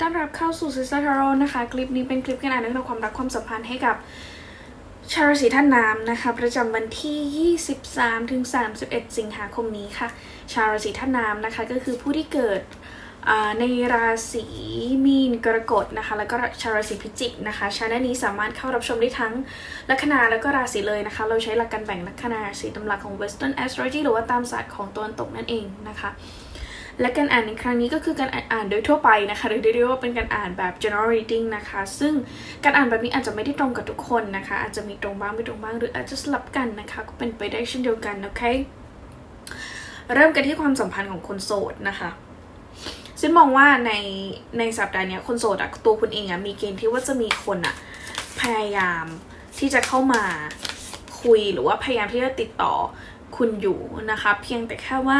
ต้อนรับเข้าสู่ซิสเตอร์ทาโร่นะคะ คลิปนี้เป็นคลิปการอ่านเรื่องความรักความสัมพันธ์ให้กับชาวราศีท่านน้ำนะคะ ประจำวันที่ 23 ถึง 31 สิงหาคมนี้ค่ะ ชาวราศีท่านน้ำนะคะก็คือผู้ที่เกิดในราศีมีนกรกฎนะคะ แล้วก็ชาวราศีพิจิกนะคะชาแนลนี้สามารถเข้ารับชมได้ทั้งลัคนาแล้วก็ราศีเลยนะคะ เราใช้หลักการแบ่งลัคนาราศีตำราของ Western Astrology หรือว่าตามศาสตร์ของตะวันตกนั่นเองนะคะ และการอ่านในครั้งนี้ก็คือการอ่านโดยทั่วไปนะคะหรือเรียกว่าเป็นการอ่านแบบ general reading นะคะ ซึ่งการอ่านแบบนี้อาจจะไม่ได้ตรงกับทุกคนนะคะ อาจจะมีตรงบ้างไม่ตรงบ้างหรืออาจจะสลับกันนะคะ ก็เป็นไปได้เช่นเดียวกันโอเคเริ่มกันที่ความสัมพันธ์ของคนโสดนะคะซึ่งมองว่าในในสัปดาห์นี้คนโสดอะตัวคุณเองอะมีเกณฑ์ที่ว่าจะมีคนอะพยายามที่จะเข้ามาคุยหรือว่าพยายามที่จะติดต่อคุณอยู่นะคะ เพียงแต่แค่ว่า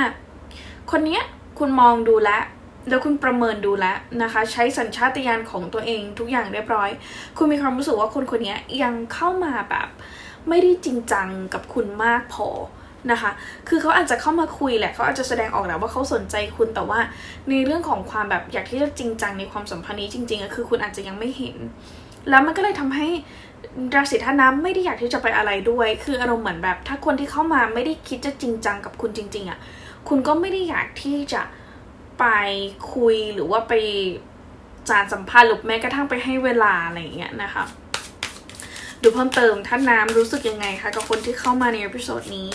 คนเนี้ย คุณมองดูแลวแล้วคุณประเมินดูแลวนะคะ ใช้สัญชาตญาณของตัวเองทุกอย่างเรียบร้อย คุณมีความรู้สึกว่าคนคนนี้ยังเข้ามาแบบไม่ได้จริงจังกับคุณมากพอนะคะ คือเขาอาจจะเข้ามาคุยแหละ เขาอาจจะแสดงออกแหละว่าเขาสนใจคุณ แต่ว่าในเรื่องของความแบบอยากที่จะจริงจังในความสัมพันธ์นี้จริงๆอะคือคุณอาจจะยังไม่เห็น แล้วมันก็เลยทำให้ราศีธาตุน้ำไม่ได้อยากที่จะไปอะไรด้วย คืออารมณ์เหมือนแบบ ถ้าคนที่เข้ามาไม่ได้คิดจะจริงจังกับคุณจริง ๆอะ คุณก็ไม่ได้อยากที่จะไปคุยหรือว่าไปจานสัมพันธ์หรือแม้กระทั่งไปให้เวลาอะไรอย่างเงี้ยนะคะ ดูเพิ่มเติมท่านน้ำรู้สึกยังไงคะกับคนที่เข้ามาในเอพิโซดนี้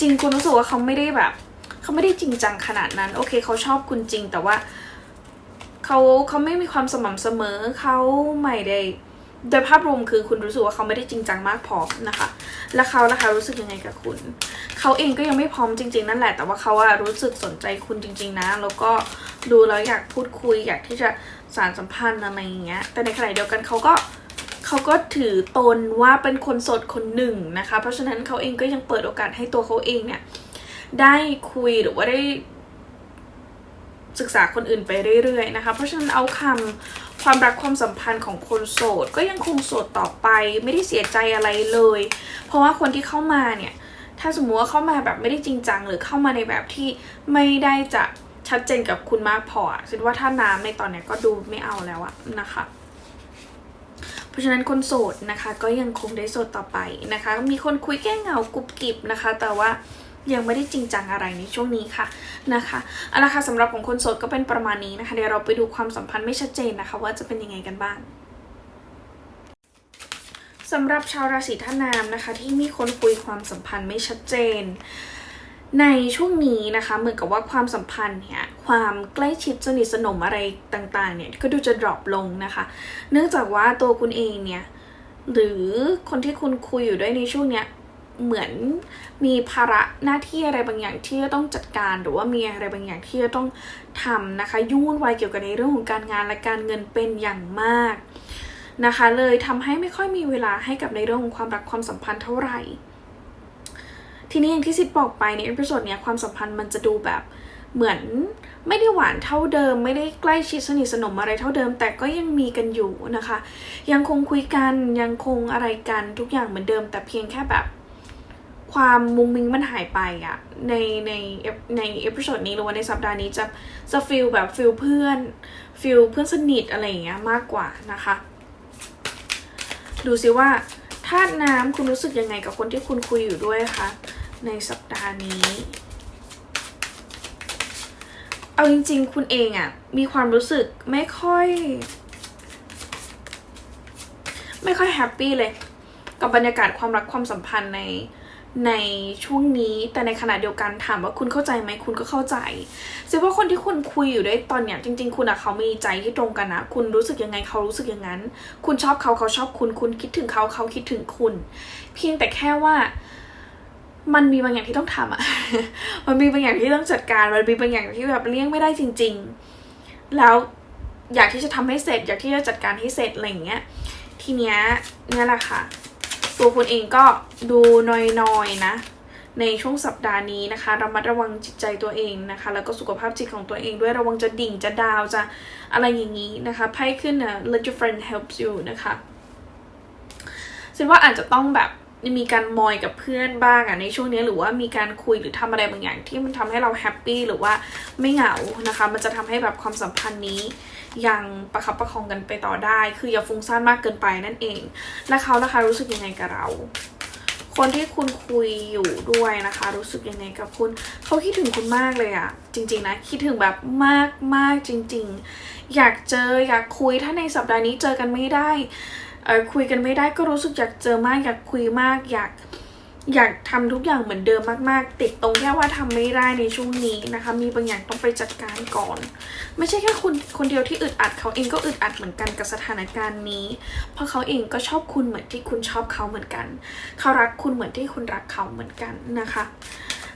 จริงคุณรู้สึกว่าเขาไม่ได้แบบเขาไม่ได้จริงจังขนาดนั้น โอเคเขาชอบคุณจริงแต่ว่าเขาเขาไม่มีความสม่ำเสมอเขาไม่ได้ โดยภาพรวมคือคุณรู้สึกว่าเขาไม่ได้จริงจังมากพอนะคะ แล้วเขาล่ะคะรู้สึกยังไงกับคุณ เขาเองก็ยังไม่พร้อมจริง ๆ นั่นแหละ แต่ว่าเขาอะรู้สึกสนใจคุณจริง ๆนะ แล้วก็ดูแล้วอยากพูดคุย อยากที่จะสานสัมพันธ์อะไรอย่างเงี้ย แต่ในขณะเดียวกันเขาก็เขาก็ถือตนว่าเป็นคนโสดคนหนึ่งนะคะ เพราะฉะนั้นเขาเองก็ยังเปิดโอกาสให้ตัวเขาเองเนี่ยได้คุยหรือว่าได้ศึกษาคนอื่นไปเรื่อยๆนะคะ เพราะฉะนั้นเอาคำ ความรักความสัมพันธ์ของคนโสด ก็ยังคงโสดต่อไปไม่ได้เสียใจอะไรเลย เพราะว่าคนที่เข้ามาเนี่ย ถ้าสมมติว่าเข้ามาแบบไม่ได้จริงจัง หรือเข้ามาในแบบที่ไม่ได้จะชัดเจนกับคุณมากพอคิดว่าถ้าน้ำในตอนนี้ก็ดูไม่เอาแล้วอะนะคะเพราะฉะนั้นคนโสดนะคะ ก็ยังคงได้โสดต่อไปนะคะ มีคนคุยแก้เหงากุบกิบนะคะ แต่ว่า ยังไม่ได้จริงจังอะไรในช่วงนี้ค่ะนะคะเอาละค่ะสำหรับของคนโสดก็เป็นประมาณนี้นะคะเดี๋ยวเราไปดูความสัมพันธ์ไม่ชัดเจนนะคะ ว่าจะเป็นยังไงกันบ้างสำหรับชาวราศีธนามนะคะ ที่มีคนคุยความสัมพันธ์ไม่ชัดเจน ในช่วงนี้นะคะเหมือนกับว่าความสัมพันธ์เนี่ยความใกล้ชิดสนิทสนมอะไรต่างๆเนี่ยก็ดูจะดรอปลงนะคะ เนื่องจากว่าตัวคุณเองเนี่ยหรือคนที่คุณคุยอยู่ด้วยในช่วงเนี้ย เหมือนมีภาระหน้าที่อะไรบางอย่างที่จะต้องจัดการ หรือว่ามีอะไรบางอย่างที่จะต้องทำนะคะ ยุ่นวายเกี่ยวกับในเรื่องของการงานและการเงินเป็นอย่างมากนะคะ เลยทำให้ไม่ค่อยมีเวลาให้กับในเรื่องของความรักความสัมพันธ์เท่าไหร่ ทีนี้อย่างที่ซิดบอกไปในเอพิโซดเนี้ยความสัมพันธ์มันจะดูแบบเหมือนไม่ได้หวานเท่าเดิม ไม่ได้ใกล้ชิดสนิทสนมอะไรเท่าเดิม แต่ก็ยังมีกันอยู่นะคะ ยังคงคุยกันยังคงอะไรกันทุกอย่างเหมือนเดิม แต่เพียงแค่แบบ ความมุงมิงมันหายไปอะในในในเอพิโซดนี้หรือว่าในสัปดาห์นี้จะจะฟีลแบบฟีลเพื่อนฟีลเพื่อนสนิทอะไรอย่างเงี้ยมากกว่านะคะ ดูซิว่าธาตุน้ำคุณรู้สึกยังไงกับคนที่คุณคุยอยู่ด้วยคะในสัปดาห์นี้ เอาจริง ๆ คุณเองอะมีความรู้สึกไม่ค่อย ไม่ค่อยแฮปปี้เลย กับบรรยากาศความรักความสัมพันธ์ใน ในช่วงนี้แต่ในขณะเดียวกันถามว่าคุณเข้าใจไหมคุณก็เข้าใจแสดงว่าคนที่คุณคุยอยู่ด้วยตอนเนี้ยจริง ๆ คุณอะเขามีใจที่ตรงกันนะคุณรู้สึกยังไงเขารู้สึกอย่างนั้น คุณชอบเขาเขาชอบคุณ คุณคิดถึงเขาเขาคิดถึงคุณ เพียงแต่แค่ว่า มันมีบางอย่างที่ต้องทำอะมันมีบางอย่างที่ต้องจัดการมันมีบางอย่างที่แบบเลี่ยงไม่ได้จริง ๆ แล้วอยากที่จะทำให้เสร็จ อยากที่จะจัดการให้เสร็จอะไรอย่างเงี้ยทีเนี้ยเนี่ยแหละค่ะ ตัวคุณเองก็ดูนอยๆนะ ในช่วงสัปดาห์นี้นะคะระมัดระวังจิตใจตัวเองนะคะ แล้วก็สุขภาพจิตของตัวเองด้วยระวังจะดิ่งจะดาวจะอะไรอย่างนี้นะคะไพ่ขึ้นนะ let your friend help you นะคะฉันว่าอาจจะต้องแบบ มีการมอยกับเพื่อนบ้างอะในช่วงนี้หรือว่ามีการคุยหรือทำอะไรบางอย่าง ที่มันทำให้เราแฮปปี้หรือว่าไม่เหงานะคะ มันจะทำให้แบบความสัมพันธ์นี้ยังประคับประคองกันไปต่อได้ คืออย่าฟุ้งซ่านมากเกินไปนั่นเอง และเขานะคะรู้สึกยังไงกับเรา คนที่คุณคุยอยู่ด้วยนะคะ รู้สึกยังไงกับคุณ เขาคิดถึงคุณมากเลยอะจริง ๆนะคิดถึงแบบมากมากจริง ๆ อยากเจออยากคุยถ้าในสัปดาห์นี้เจอกันไม่ได้ คุยกันไม่ได้ก็รู้สึกอยากเจอมากอยากคุยมากอยากอยากทำทุกอย่างเหมือนเดิมมากๆ ติดตรงแค่ว่าทำไม่ได้ในช่วงนี้นะคะ มีบางอย่างต้องไปจัดการก่อน ไม่ใช่แค่คุณคนเดียวที่อึดอัดเขาเองก็อึดอัดเหมือนกันกับสถานการณ์นี้ เพราะเขาเองก็ชอบคุณเหมือนที่คุณชอบเขาเหมือนกัน เขารักคุณเหมือนที่คุณรักเขาเหมือนกันนะคะ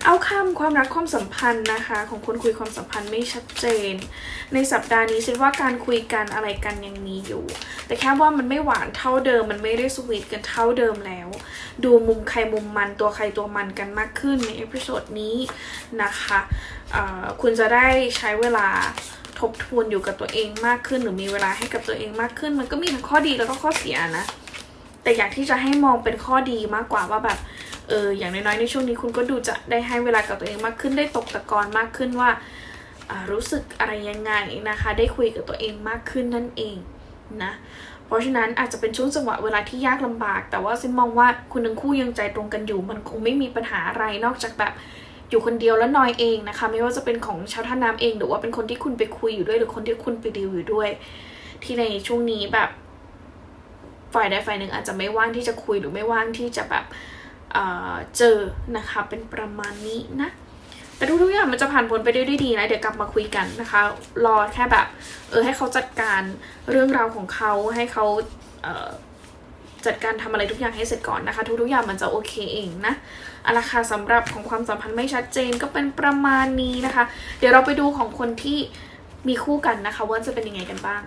เอาคำความรักความสัมพันธ์นะคะ ของคุณคุยความสัมพันธ์ไม่ชัดเจน ในสัปดาห์นี้คิดว่าการคุยกันอะไรกันยังมีอยู่ แต่แค่ว่ามันไม่หวานเท่าเดิม มันไม่ได้สวีทกันเท่าเดิมแล้ว ดูมุมใครมุมมันตัวใครตัวมันกันมากขึ้นในเอพิโซดนี้นะคะคุณจะได้ใช้เวลาทบทวนอยู่กับตัวเองมากขึ้น หรือมีเวลาให้กับตัวเองมากขึ้น มันก็มีทั้งข้อดีแล้วก็ข้อเสียนะ แต่อยากที่จะให้มองเป็นข้อดีมากกว่าว่าแบบ เอออย่างน้อยๆในช่วงนี้คุณก็ดูจะได้ให้เวลากับตัวเองมากขึ้นได้ตกตะกอนมากขึ้นว่ารู้สึกอะไรยังไงนะคะ ได้คุยกับตัวเองมากขึ้นนั่นเองนะเพราะฉะนั้นอาจจะเป็นช่วงจังหวะเวลาที่ยากลำบาก แต่ว่าซิมมองว่าคุณทั้งคู่ยังใจตรงกันอยู่ มันคงไม่มีปัญหาอะไรนอกจากแบบอยู่คนเดียวแล้วนอยเองนะคะ ไม่ว่าจะเป็นของชาวท่าน้ำเอง หรือว่าเป็นคนที่คุณไปคุยอยู่ด้วย หรือคนที่คุณไปดีลอยู่ด้วย ที่ในช่วงนี้แบบฝ่ายใดฝ่ายหนึ่งอาจจะไม่ว่างที่จะคุยหรือไม่ว่างที่จะแบบ เจอนะคะเป็นประมาณนี้นะแต่ทุกๆอย่างมันจะผ่านพ้นไปได้ด้วยดีนะเดี๋ยวกลับมาคุยกันนะคะ รอแค่แบบเออให้เขาจัดการเรื่องราวของเขาให้เขาเจัดการทำอะไรทุกอย่างให้เสร็จก่อนนะคะ ทุกๆอย่างมันจะโอเคเองนะอาละค่ะสำหรับของความสัมพันธ์ไม่ชัดเจนก็เป็นประมาณนี้นะคะ เดี๋ยวเราไปดูของคนที่มีคู่กันนะคะว่าจะเป็นยังไงกันบ้าง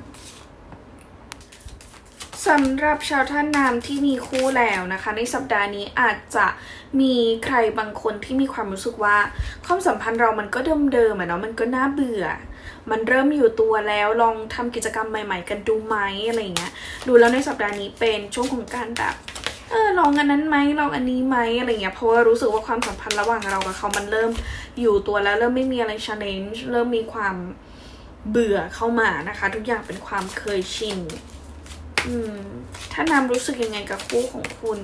สำหรับชาวท่านนามที่มีคู่แล้วนะคะ ในสัปดาห์นี้อาจจะมีใครบางคนที่มีความรู้สึกว่า ความสัมพันธ์เรามันก็เดิมๆอะเนาะมันก็น่าเบื่อ มันเริ่มอยู่ตัวแล้วลองทำกิจกรรมใหม่ ๆ กันดูไหมอะไรเงี้ยดูแล้วในสัปดาห์นี้เป็นช่วงของการแบบเออลองอันนั้นไหมลองอันนี้ไหมอะไรเงี้ยเพราะว่ารู้สึกว่าความสัมพันธ์ระหว่างเรากับเขามันเริ่มอยู่ตัวแล้วเริ่มไม่มีอะไร challenge เริ่มมีความเบื่อเข้ามานะคะ ทุกอย่างเป็นความเคยชิน ถ้านำรู้สึกยังไงกับคู่ของคุณ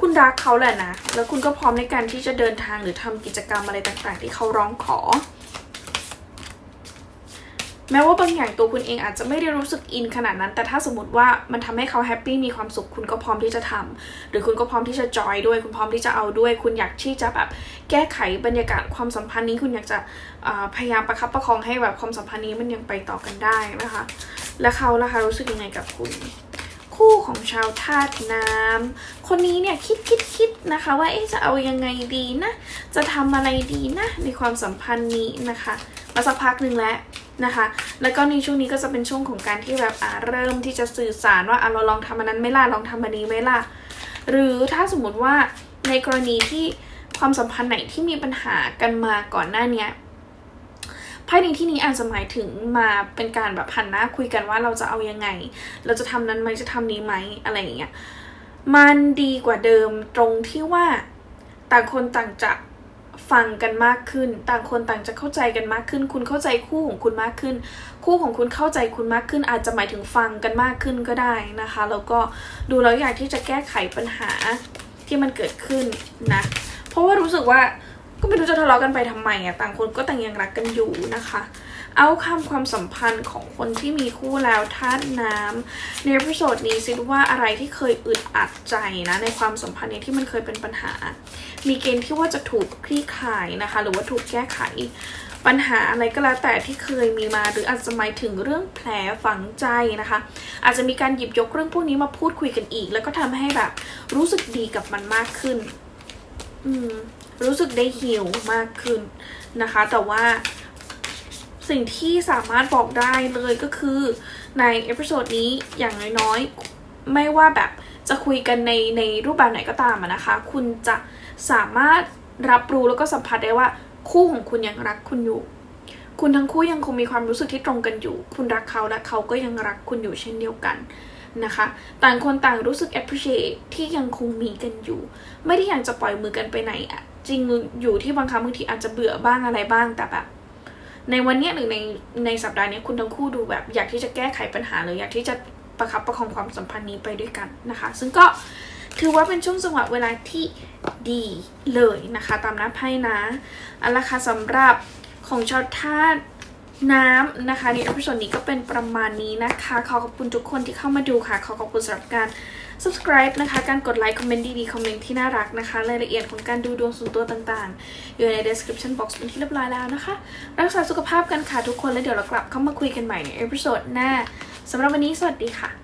คุณรักเขาแหละนะ แล้วคุณก็พร้อมในการที่จะเดินทางหรือทำกิจกรรมอะไรต่าง ๆ ที่เขาร้องขอ แม้ว่าบางอย่างตัวคุณเองอาจจะไม่ได้รู้สึกอินขนาดนั้น แต่ถ้าสมมติว่ามันทำให้เขาแฮปปี้มีความสุขคุณก็พร้อมที่จะทำหรือคุณก็พร้อมที่จะจอยด้วย คุณพร้อมที่จะเอาด้วย คุณอยากที่จะแบบแก้ไขบรรยากาศความสัมพันธ์นี้ คุณอยากจะพยายามประคับประคองให้แบบความสัมพันธ์นี้มันยังไปต่อกันได้นะคะ และเขาล่ะคะรู้สึกยังไงกับคุณคู่ของชาวธาตุน้ำคนนี้เนี่ยคิดคิดคิดนะคะ ว่าเอ๊ะจะเอายังไงดีนะ จะทำอะไรดีนะ ในความสัมพันธ์นี้นะคะ มาสักพักหนึ่งแล้ว นะคะ แล้วก็ในช่วงนี้ก็จะเป็นช่วงของการที่แบบอ่าเริ่มที่จะสื่อสารว่าอะเราลองทำอันนั้นไม่ล่ะลองทำอันนี้ไม่ล่ะหรือถ้าสมมติว่าในกรณีที่ความสัมพันธ์ไหนที่มีปัญหากันมาก่อนหน้านี้ไพ่ในที่นี้อาจจะหมายถึงมาเป็นการแบบหันหน้าคุยกันว่าเราจะเอายังไง เราจะทำนั้นไหมจะทำนี้ไหมอะไรอย่างเงี้ยมันดีกว่าเดิมตรงที่ว่าต่างคนต่างจะ ฟังกันมากขึ้น ต่างคนต่างจะเข้าใจกันมากขึ้น คุณเข้าใจคู่ของคุณมากขึ้น คู่ของคุณเข้าใจคุณมากขึ้น อาจจะหมายถึงฟังกันมากขึ้นก็ได้นะคะ แล้วก็ดูแล้วอยากที่จะแก้ไขปัญหาที่มันเกิดขึ้นนะ เพราะว่ารู้สึกว่าก็ไม่รู้จะทะเลาะกันไปทำไมอะต่างคนก็ต่างยังรักกันอยู่นะคะ เอาคำความสัมพันธ์ของคนที่มีคู่แล้วธาตุน้ำในเอพิโซดนี้ซิดว่าอะไรที่เคยอึดอัดใจนะในความสัมพันธ์นี้ที่มันเคยเป็นปัญหา มีเกณฑ์ที่ว่าจะถูกคลี่คลายนะคะ หรือว่าถูกแก้ไขปัญหาอะไรก็แล้วแต่ที่เคยมีมาหรืออาจจะหมายถึงเรื่องแผลฝังใจนะคะ อาจจะมีการหยิบยกเรื่องพวกนี้มาพูดคุยกันอีก แล้วก็ทำให้แบบรู้สึกดีกับมันมากขึ้น อืม รู้สึกได้ฮิลมากขึ้นนะคะ แต่ว่า สิ่งที่สามารถบอกได้เลยก็คือในเอพิโซดนี้อย่างน้อยๆ ไม่ว่าแบบจะคุยกันในในรูปแบบไหนก็ตามนะคะ คุณจะสามารถรับรู้แล้วก็สัมผัสได้ว่าคู่ของคุณยังรักคุณอยู่ คุณทั้งคู่ยังคงมีความรู้สึกที่ตรงกันอยู่ คุณรักเขาและเขาก็ยังรักคุณอยู่เช่นเดียวกันนะคะ ต่างคนต่างรู้สึก appreciate ที่ยังคงมีกันอยู่ ไม่ได้อยากจะปล่อยมือกันไปไหนอะจริงอยู่ที่บางครั้งบางทีอาจจะเบื่อบ้างอะไรบ้างแต่แบบ ในวันนี้หรือในในสัปดาห์นี้คุณทั้งคู่ดูแบบ อยากที่จะแก้ไขปัญหาหรืออยากที่จะประคับประคองความสัมพันธ์นี้ไปด้วยกันนะคะ ซึ่งก็ถือว่าเป็นช่วงจังหวะเวลาที่ดีเลยนะคะ ตามน้ำไพ่นะเอาละค่ะสำหรับของชาวธาตุน้ำนะคะในอพิโซดนี้ก็เป็นประมาณนี้นะคะ ขอขอบคุณทุกคนที่เข้ามาดูค่ะ ขอขอบคุณสำหรับการ subscribe นะคะ การกดไลค์ คอมเมนต์ดีๆ คอมเมนต์ที่น่ารักนะคะ รายละเอียดของการดูดวงส่วนตัวต่างๆ อยู่ใน description box เป็นที่เรียบร้อยแล้วนะคะ รักษาสุขภาพกันค่ะทุกคน แล้วเดี๋ยวเรากลับเข้ามาคุยกันใหม่ในเอพิโซดหน้าสำหรับวันนี้สวัสดีค่ะ